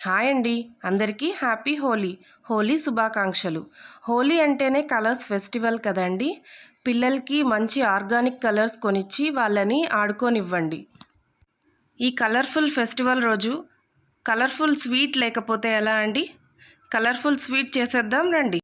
Hi అండి. అందరికీ happy Holi. Holi శుభాకాంక్షలు. హోలీ అంటేనే కలర్స్ ఫెస్టివల్ కదండి. పిల్లలకి మంచి ఆర్గానిక్ కలర్స్ కొనిచ్చి వాళ్ళని ఆడుకోనివ్వండి. ఈ కలర్ఫుల్ ఫెస్టివల్ రోజు కలర్ఫుల్ స్వీట్ లేకపోతే ఎలా అండి? కలర్ఫుల్ స్వీట్ చేసేద్దాం రండి.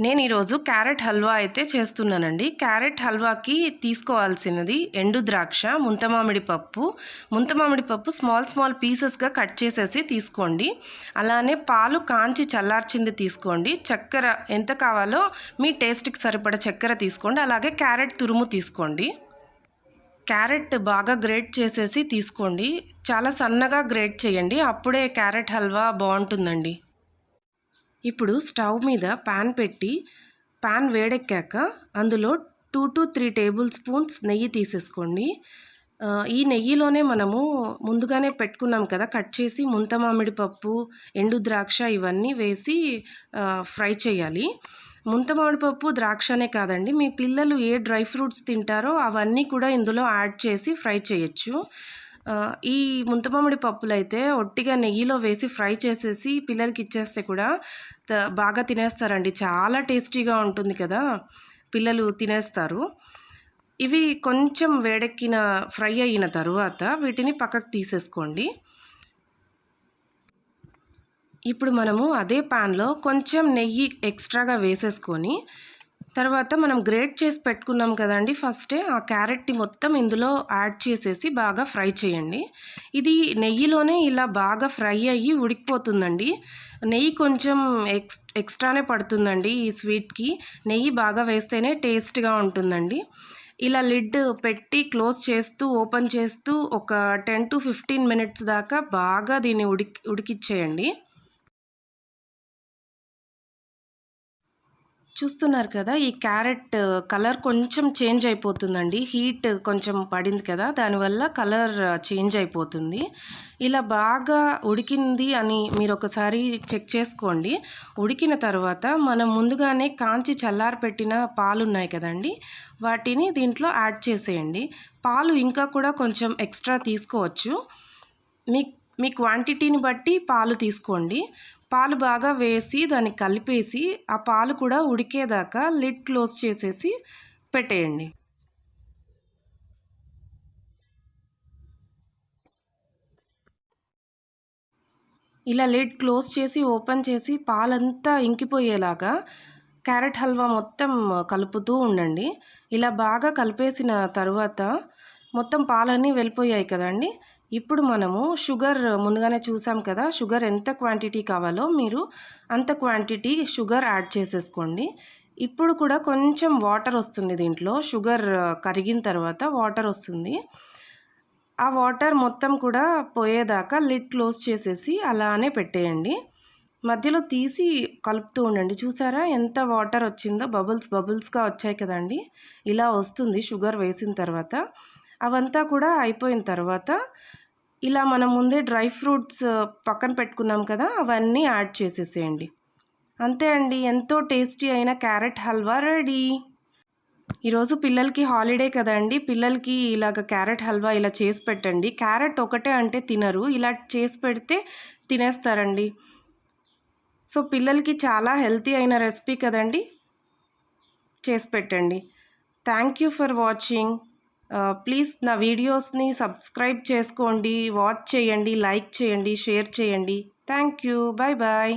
నేను ఈరోజు క్యారెట్ హల్వా అయితే చేస్తున్నానండి. క్యారెట్ హల్వాకి తీసుకోవాల్సినది ఎండు ద్రాక్ష ముంతమామిడి పప్పు. ముంతమామిడి పప్పు స్మాల్ స్మాల్ పీసెస్గా కట్ చేసేసి తీసుకోండి. అలానే పాలు కాంచి చల్లార్చింది తీసుకోండి. చక్కెర ఎంత కావాలో మీ టేస్ట్కి సరిపడ చక్కెర తీసుకోండి. అలాగే క్యారెట్ తురుము తీసుకోండి. క్యారెట్ బాగా గ్రేట్ చేసేసి తీసుకోండి. చాలా సన్నగా గ్రేట్ చేయండి. అప్పుడే క్యారెట్ హల్వా బాగుంటుందండి. ఇప్పుడు స్టవ్ మీద ప్యాన్ పెట్టి ప్యాన్ వేడెక్కాక అందులో two to three tablespoons నెయ్యి తీసేసుకోండి. ఈ నెయ్యిలోనే మనము ముందుగానే పెట్టుకున్నాం కదా కట్ చేసి ముంత మామిడి పప్పు ఎండు ద్రాక్ష ఇవన్నీ వేసి ఫ్రై చేయాలి. ముంత మామిడి పప్పు ద్రాక్షనే కాదండి మీ పిల్లలు ఏ డ్రై ఫ్రూట్స్ తింటారో అవన్నీ కూడా ఇందులో యాడ్ చేసి ఫ్రై చేయొచ్చు. ఈ ముంతమామిడి పప్పులు అయితే ఒట్టిగా నెయ్యిలో వేసి ఫ్రై చేసేసి పిల్లలకి ఇచ్చేస్తే కూడా బాగా తినేస్తారండి. చాలా టేస్టీగా ఉంటుంది కదా. పిల్లలు తినేస్తారు. ఇవి కొంచెం వేడెక్కిన ఫ్రై అయిన తర్వాత వీటిని పక్కకు తీసేసుకోండి. ఇప్పుడు మనము అదే ప్యాన్లో కొంచెం నెయ్యి ఎక్స్ట్రాగా వేసేసుకొని తర్వాత మనం గ్రేట్ చేసి పెట్టుకున్నాం కదండి. ఫస్టే ఆ క్యారెట్ని మొత్తం ఇందులో యాడ్ చేసేసి బాగా ఫ్రై చేయండి. ఇది నెయ్యిలోనే ఇలా బాగా ఫ్రై అయ్యి ఉడికిపోతుందండి. నెయ్యి కొంచెం ఎక్స్ ఎక్స్ట్రానే పడుతుందండి ఈ స్వీట్కి నెయ్యి బాగా వేస్తేనే టేస్ట్గా ఉంటుందండి. ఇలా లిడ్ పెట్టి క్లోజ్ చేస్తూ ఓపెన్ చేస్తూ ఒక టెన్ టు ఫిఫ్టీన్ మినిట్స్ దాకా బాగా దీన్ని ఉడికి ఉడికిచ్చేయండి. చూస్తున్నారు కదా ఈ క్యారెట్ కలర్ కొంచెం చేంజ్ అయిపోతుందండి. హీట్ కొంచెం పడింది కదా దానివల్ల కలర్ చేంజ్ అయిపోతుంది. ఇలా బాగా ఉడికింది అని మీరు ఒకసారి చెక్ చేసుకోండి. ఉడికిన తర్వాత మనం ముందుగానే కాంచి చల్లారి పెట్టిన పాలు ఉన్నాయి కదండి వాటిని దీంట్లో యాడ్ చేసేయండి. పాలు ఇంకా కూడా కొంచెం ఎక్స్ట్రా తీసుకోవచ్చు. మీ మీ క్వాంటిటీని బట్టి పాలు తీసుకోండి. పాలు బాగా వేసి దాన్ని కలిపేసి ఆ పాలు కూడా ఉడికేదాకా లిడ్ క్లోజ్ చేసేసి పెట్టేయండి. ఇలా లిడ్ క్లోజ్ చేసి ఓపెన్ చేసి పాలంతా ఇంకిపోయేలాగా క్యారెట్ హల్వా మొత్తం కలుపుతూ ఉండండి. ఇలా బాగా కలిపేసిన తర్వాత మొత్తం పాలన్నీ వెళ్ళిపోయాయి కదండి. ఇప్పుడు మనము షుగర్ ముందుగానే చూసాం కదా షుగర్ ఎంత క్వాంటిటీ కావాలో మీరు అంత క్వాంటిటీ షుగర్ యాడ్ చేసేసుకోండి. ఇప్పుడు కూడా కొంచెం వాటర్ వస్తుంది దీంట్లో షుగర్ కరిగిన తర్వాత వాటర్ వస్తుంది. ఆ వాటర్ మొత్తం కూడా పోయేదాకా లిడ్ క్లోజ్ చేసేసి అలానే పెట్టేయండి. మధ్యలో తీసి కలుపుతూ ఉండండి. చూసారా ఎంత వాటర్ వచ్చిందో బబుల్స్ బబుల్స్గా వచ్చాయి కదండి. ఇలా వస్తుంది షుగర్ వేసిన తర్వాత. అవంతా కూడా అయిపోయిన తర్వాత ఇలా మనం ముందే డ్రై ఫ్రూట్స్ పక్కన పెట్టుకున్నాం కదా అవన్నీ యాడ్ చేసేసేయండి. అంతే అండి. ఎంతో టేస్టీ అయిన క్యారెట్ హల్వా రెడీ. ఈరోజు పిల్లలకి హాలిడే కదండి పిల్లలకి ఇలాగ క్యారెట్ హల్వా ఇలా చేసి పెట్టండి. క్యారెట్ ఒకటే అంటే తినరు. ఇలా చేసి పెడితే తినేస్తారండి. సో పిల్లలకి చాలా హెల్తీ అయిన రెసిపీ కదండి. చేసి పెట్టండి. Thank you for watching. Please నా వీడియోస్ని సబ్స్క్రైబ్ చేసుకోండి వాచ్ చేయండి లైక్ చేయండి షేర్ చేయండి. Thank you bye bye